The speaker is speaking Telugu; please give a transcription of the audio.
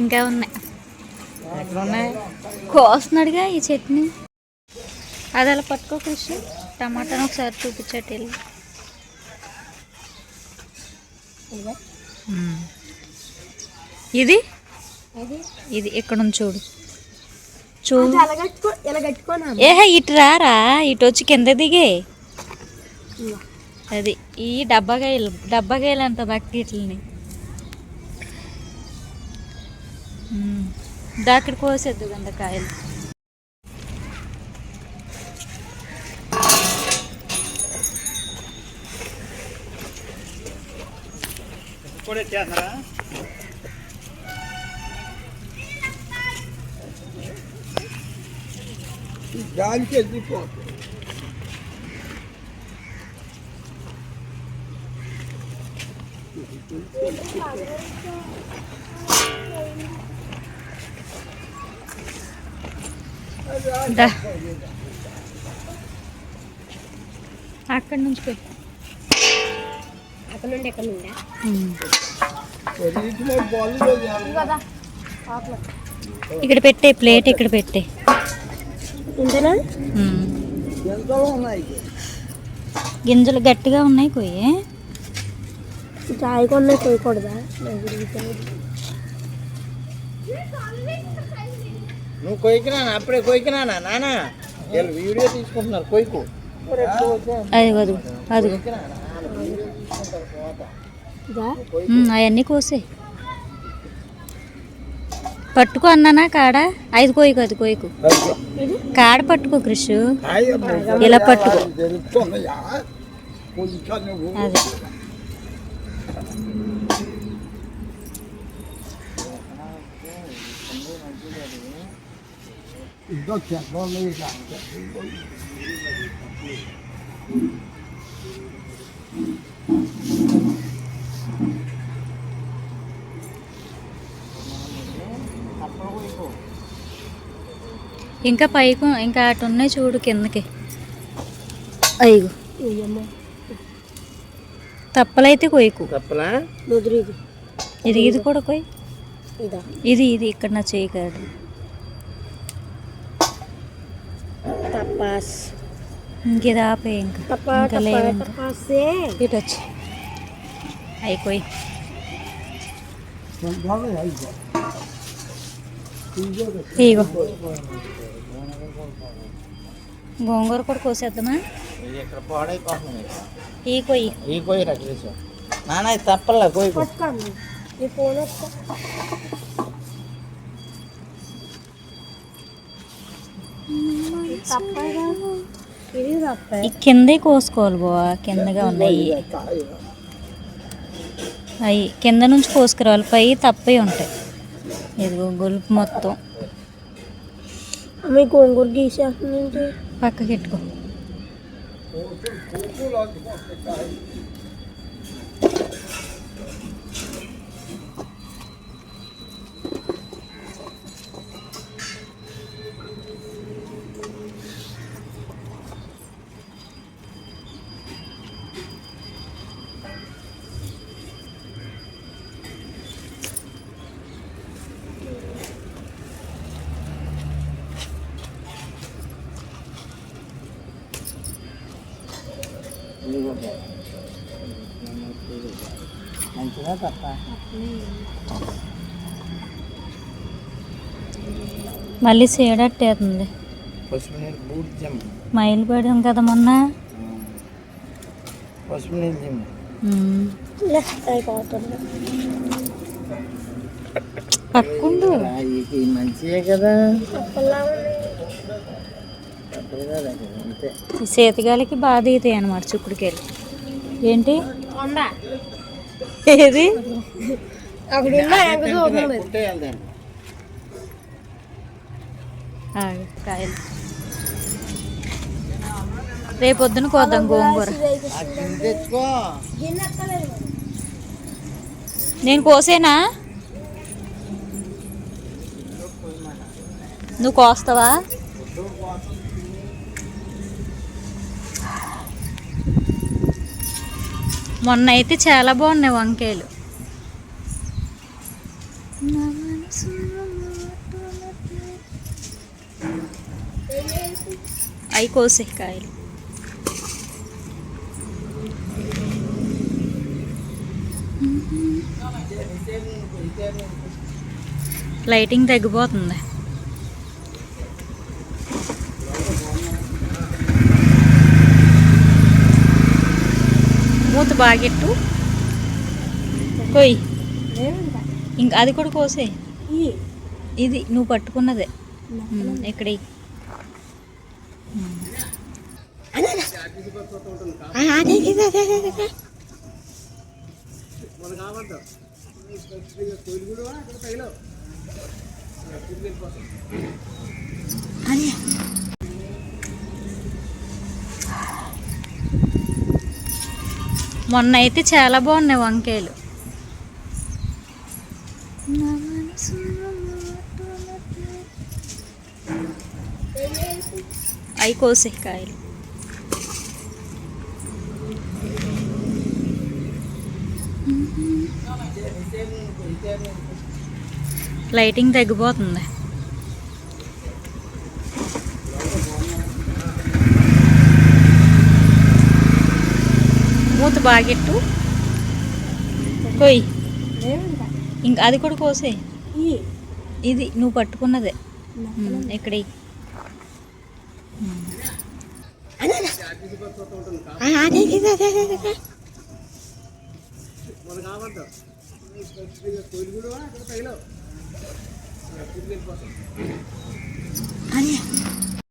ఇంకా ఉన్నాయి కోస్తున్నాడుగా ఈ చట్నీ. అది అలా పట్టుకో కృషి టమాటాను ఒకసారి చూపించట్టు. ఇది? ఇది ఇక్కడ ఉంది చూడు. చూడు ఏహే ఇటు రారా? ఇటు వచ్చి కింద దిగే. అది ఈ డబ్బాకాయలు డబ్బాకాయలు అంట బకెట్లని దాక్కడ కోసేద్దు కంద కాయలు కూడా గాలికి వెళ్ళిపోతుంది అక్కడి నుంచి పెట్టు. అక్కడ నుండి ఎక్కడ నుండి? ఇక్కడ పెట్టే ప్లేట్ ఇక్కడ పెట్టే. ఇంతేనా? మ్మ్. ఎంతో ఉన్నాయి గింజలు గట్టిగా ఉన్నాయి కొయ్యే. కొన్నా చేయకూడదా? నువ్వు కొయ్కినా అప్పుడే కొయ్కినా వీళ్ళు వీడియో తీసుకుంటున్నారు కొయ్కు అదిగో అదిగో. అదిగో ఇదా అవన్నీ కోసే పట్టుకో అన్నానా కాడ? ఐదు కోయికు అది కోయికు. కాడ పట్టుకో కృష్ ఇలా పట్టుకో. అది. చెప్పలేదు ఇంకా పైకు ఇంకా అటు ఉన్నాయి చూడు కిందకి. అయ్యో. తప్పలైతే కొయ్యకు. ఇది ఇది ఇది కూడా కొయ్యి. ఇదా. ఇది ఇక్కడ నా చేయి కాదు. తపాస్ ఇంక. ఇది ఆపే ఇంకా. లేవు ఇటు వచ్చి. అయిపోయి. ఇగో. గోంగూర కూడా కోసేద్దామా? ఈ కొయ్యి. ఈ ఈ ఫోన్ ఈ కిందే కోసుకోవాలి బావా కిందగా ఉన్నాయి. అవి కింద నుంచి కోసుకురావాలి. పై తప్పే ఉంటాయి. ఇదిగో గొలుపు మొత్తం. మీ గోంగూర గీసేస్తుందంటే పక్కకి పెట్టుకో మంచిగా తప్ప మళ్ళీ సీడట్టేస్తుంది మైలు పడాం కదా మొన్న. పసుపు నీళ్ళు ఇది మంచిదే కదా తప్పలా ఉంది తప్పదు కదా అంతే ఈ శీతగాలికి బాగా దిగుతాయి అనమాట చుక్కుడుకాయలు. ఏంటి? ఏది? రేపొద్దున కోద్దాం గోంగూర. నేను కోసేనా? నువ్వు కోస్తావా? మొన్న అయితే చాలా బాగున్నాయి వంకాయలు. అవి కోసే కాయలు. లైటింగ్ తగ్గిపోతుంది. బాగెట్టు కొయ్. ఇంక అది కూడా కోసే. ఇది నువ్వు పట్టుకున్నదే. ఇక్కడ ఇ- మొన్న అయితే చాలా బాగున్నాయి వంకాయలు. అవి కోసే కాయలు. లైటింగ్ తగ్గిపోతుంది. మూత బాగెట్టు. కొయ్ ఇంకా అది కూడా కోసే ఇది నువ్వు పట్టుకున్నదే. ఇక్కడ అదే